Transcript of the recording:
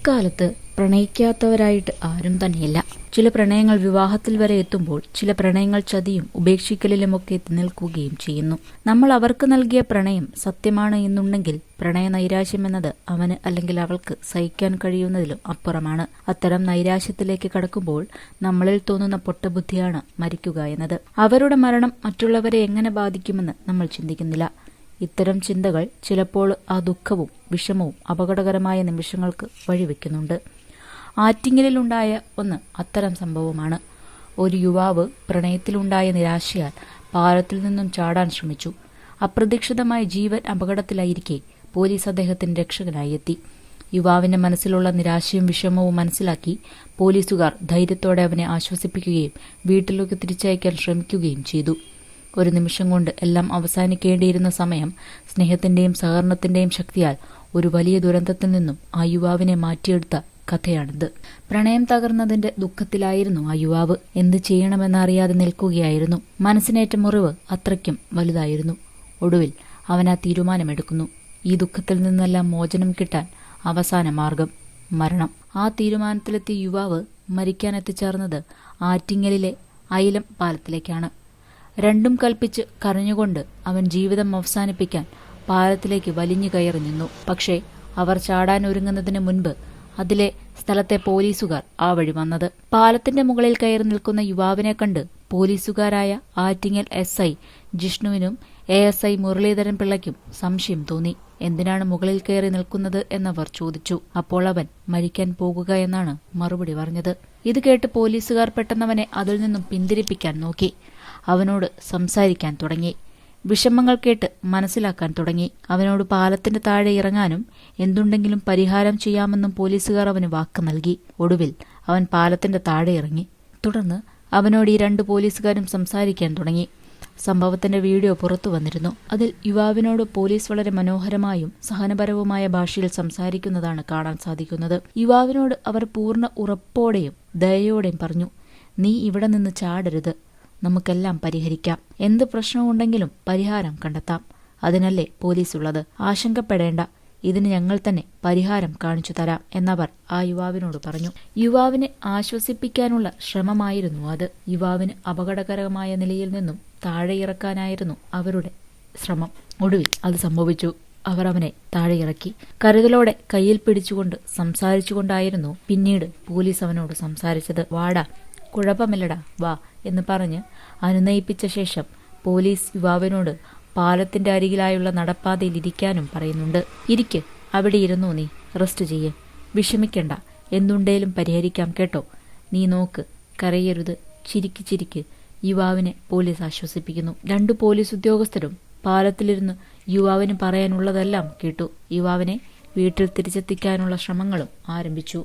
ഇക്കാലത്ത് പ്രണയിക്കാത്തവരായിട്ട് ആരും തന്നെയില്ല. ചില പ്രണയങ്ങൾ വിവാഹത്തിൽ വരെ എത്തുമ്പോൾ ചില പ്രണയങ്ങൾ ചതിയും ഉപേക്ഷിക്കലിലുമൊക്കെ എത്തി നിൽക്കുകയും ചെയ്യുന്നു. നമ്മൾ അവർക്ക് നൽകിയ പ്രണയം സത്യമാണ് എന്നുണ്ടെങ്കിൽ പ്രണയ നൈരാശ്യം എന്നത് അവന് അല്ലെങ്കിൽ അവൾക്ക് സഹിക്കാൻ കഴിയുന്നതിലും അപ്പുറമാണ്. അത്തരം നൈരാശ്യത്തിലേക്ക് കടക്കുമ്പോൾ നമ്മളിൽ തോന്നുന്ന പൊട്ടബുദ്ധിയാണ് മരിക്കുക എന്നത്. അവരുടെ മരണം മറ്റുള്ളവരെ എങ്ങനെ ബാധിക്കുമെന്ന് നമ്മൾ ചിന്തിക്കുന്നില്ല. ഇത്തരം ചിന്തകൾ ചിലപ്പോൾ ആ ദുഃഖവും വിഷമവും അപകടകരമായ നിമിഷങ്ങൾക്ക് വഴിവെക്കുന്നുണ്ട്. ആറ്റിങ്ങലിലുണ്ടായ ഒന്ന് അത്തരം സംഭവമാണ്. ഒരു യുവാവ് പ്രണയത്തിലുണ്ടായ നിരാശയാൽ പാലത്തിൽ നിന്നും ചാടാൻ ശ്രമിച്ചു. അപ്രതീക്ഷിതമായി ജീവൻ അപകടത്തിലായിരിക്കെ പോലീസ് അദ്ദേഹത്തിന് രക്ഷകനായി എത്തി യുവാവിന്റെ മനസ്സിലുള്ള നിരാശയും വിഷമവും മനസ്സിലാക്കി പോലീസുകാർ ധൈര്യത്തോടെ അവനെ ആശ്വസിപ്പിക്കുകയും വീട്ടിലേക്ക് തിരിച്ചയക്കാൻ ശ്രമിക്കുകയും ചെയ്തു. ഒരു നിമിഷം കൊണ്ട് എല്ലാം അവസാനിക്കേണ്ടിയിരുന്ന സമയം സ്നേഹത്തിന്റെയും സഹകരണത്തിന്റെയും ശക്തിയാൽ ഒരു വലിയ ദുരന്തത്തിൽ നിന്നും ആ യുവാവിനെ മാറ്റിയെടുത്ത കഥയാണിത്. പ്രണയം തകർന്നതിന്റെ ദുഃഖത്തിലായിരുന്നു ആ യുവാവ്. എന്ത് ചെയ്യണമെന്നറിയാതെ നിൽക്കുകയായിരുന്നു. മനസ്സിനേറ്റ മുറിവ് അത്രയ്ക്കും വലുതായിരുന്നു. ഒടുവിൽ അവൻ ആ തീരുമാനമെടുക്കുന്നു. ഈ ദുഃഖത്തിൽ നിന്നെല്ലാം മോചനം കിട്ടാൻ അവസാന മാർഗം മരണം. ആ തീരുമാനത്തിലെത്തിയ യുവാവ് മരിക്കാൻ എത്തിച്ചേർന്നത് ആറ്റിങ്ങലിലെ അയിലം പാലത്തിലേക്കാണ്. രണ്ടും കൽപ്പിച്ച് കരഞ്ഞുകൊണ്ട് അവൻ ജീവിതം അവസാനിപ്പിക്കാൻ പാലത്തിലേക്ക് വലിഞ്ഞു കയറി നിന്നു. പക്ഷേ അവർ ചാടാൻ ഒരുങ്ങുന്നതിന് മുൻപ് അതിലെ സ്ഥലത്തെ പോലീസുകാർ ആ വഴി വന്നത്. പാലത്തിന്റെ മുകളിൽ കയറി നിൽക്കുന്ന യുവാവിനെ കണ്ട് പോലീസുകാരായ ആറ്റിങ്ങൽ എസ് ഐ ജിഷ്ണുവിനും എ എസ് ഐ മുരളീധരൻ പിള്ളയ്ക്കും സംശയം തോന്നി. എന്തിനാണ് മുകളിൽ കയറി നിൽക്കുന്നത് എന്നവർ ചോദിച്ചു. അപ്പോൾ അവൻ മരിക്കാൻ പോകുക എന്നാണ് മറുപടി പറഞ്ഞത്. ഇത് കേട്ട് പോലീസുകാർ പെട്ടെന്നവനെ അതിൽ നിന്നും പിന്തിരിപ്പിക്കാൻ നോക്കി. അവനോട് സംസാരിക്കാൻ തുടങ്ങി. വിഷമങ്ങൾ കേട്ട് മനസ്സിലാക്കാൻ തുടങ്ങി. അവനോട് പാലത്തിന്റെ താഴെ ഇറങ്ങാനും എന്തുണ്ടെങ്കിലും പരിഹാരം ചെയ്യാമെന്നും പോലീസുകാർ അവന് വാക്ക് നൽകി. ഒടുവിൽ അവൻ പാലത്തിന്റെ താഴെ ഇറങ്ങി. തുടർന്ന് അവനോട് ഈ രണ്ട് പോലീസുകാരും സംസാരിക്കാൻ തുടങ്ങി. സംഭവത്തിന്റെ വീഡിയോ പുറത്തു വന്നിരുന്നു. അതിൽ യുവാവിനോട് പോലീസ് വളരെ മനോഹരമായും സഹനപരവുമായ ഭാഷയിൽ സംസാരിക്കുന്നതാണ് കാണാൻ സാധിക്കുന്നത്. യുവാവിനോട് അവർ പൂർണ ഉറപ്പോടെയും ദയയോടെയും പറഞ്ഞു നീ ഇവിടെ നിന്ന് ചാടരുത്. നമുക്കെല്ലാം പരിഹരിക്കാം. എന്ത് പ്രശ്നമുണ്ടെങ്കിലും പരിഹാരം കണ്ടെത്താം. അതിനല്ലേ പോലീസ് ഉള്ളത് ആശങ്കപ്പെടേണ്ട. ഇതിന് ഞങ്ങൾ തന്നെ പരിഹാരം കാണിച്ചു തരാം എന്നവർ ആ യുവാവിനോട് പറഞ്ഞു. യുവാവിനെ ആശ്വസിപ്പിക്കാനുള്ള ശ്രമമായിരുന്നു അത്. യുവാവിന് അപകടകരമായ നിലയിൽ നിന്നും താഴെ ഇറക്കാനായിരുന്നു അവരുടെ ശ്രമം. ഒടുവിൽ അത് സംഭവിച്ചു. അവർ അവനെ താഴെ ഇറക്കി കരുതലോടെ കയ്യിൽ പിടിച്ചുകൊണ്ട് സംസാരിച്ചുകൊണ്ടായിരുന്നു പിന്നീട് പോലീസ് അവനോട് സംസാരിച്ചത്. വാടാ കുഴപ്പമില്ലടാ വാ എന്ന് പറഞ്ഞ് അനുനയിപ്പിച്ച ശേഷം പോലീസ് യുവാവിനോട് പാലത്തിന്റെ അരികിലായുള്ള നടപ്പാതയിൽ ഇരിക്കാനും പറയുന്നുണ്ട്. ഇരിക്ക് അവിടെ ഇരുന്നു നീ റെസ്റ്റ് ചെയ്യ്. വിഷമിക്കണ്ട എന്തുണ്ടേലും പരിഹരിക്കാം കേട്ടോ. നീ നോക്ക് കരയരുത് ചിരിക്ക് ചിരിക്ക്. യുവാവിനെ പോലീസ് ആശ്വസിപ്പിക്കുന്നു. രണ്ടു പോലീസ് ഉദ്യോഗസ്ഥരും പാലത്തിലിരുന്ന് യുവാവിന് പറയാനുള്ളതെല്ലാം കേട്ടു. യുവാവിനെ വീട്ടിൽ തിരിച്ചെത്തിക്കാനുള്ള ശ്രമങ്ങളും ആരംഭിച്ചു.